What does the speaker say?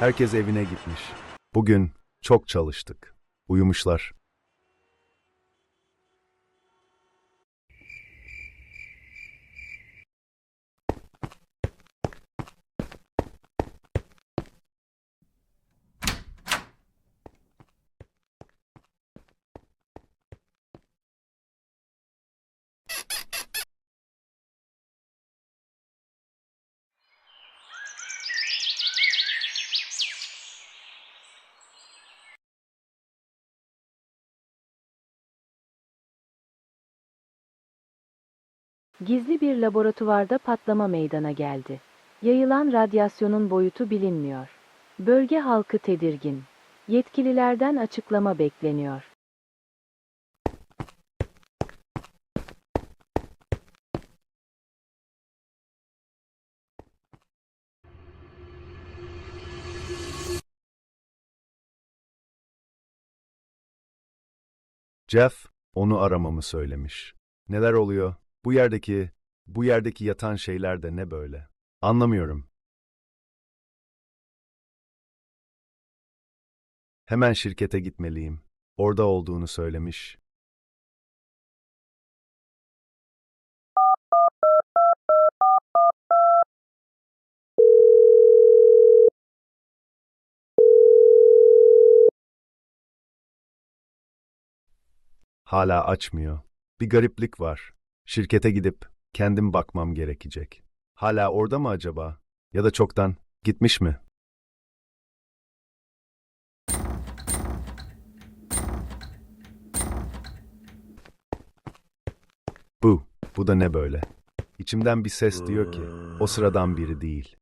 Herkes evine gitmiş. Bugün çok çalıştık. Uyumuşlar. Gizli bir laboratuvarda patlama meydana geldi. Yayılan radyasyonun boyutu bilinmiyor. Bölge halkı tedirgin. Yetkililerden açıklama bekleniyor. Jeff onu aramamı söylemiş. Neler oluyor? Bu yerdeki, bu yerdeki yatan şeyler de ne böyle? Anlamıyorum. Hemen şirkete gitmeliyim. Orada olduğunu söylemiş. Hala açmıyor. Bir gariplik var. Şirkete gidip kendim bakmam gerekecek. Hala orada mı acaba? Ya da çoktan gitmiş mi? Bu, bu da ne böyle? İçimden bir ses diyor ki, o sıradan biri değil.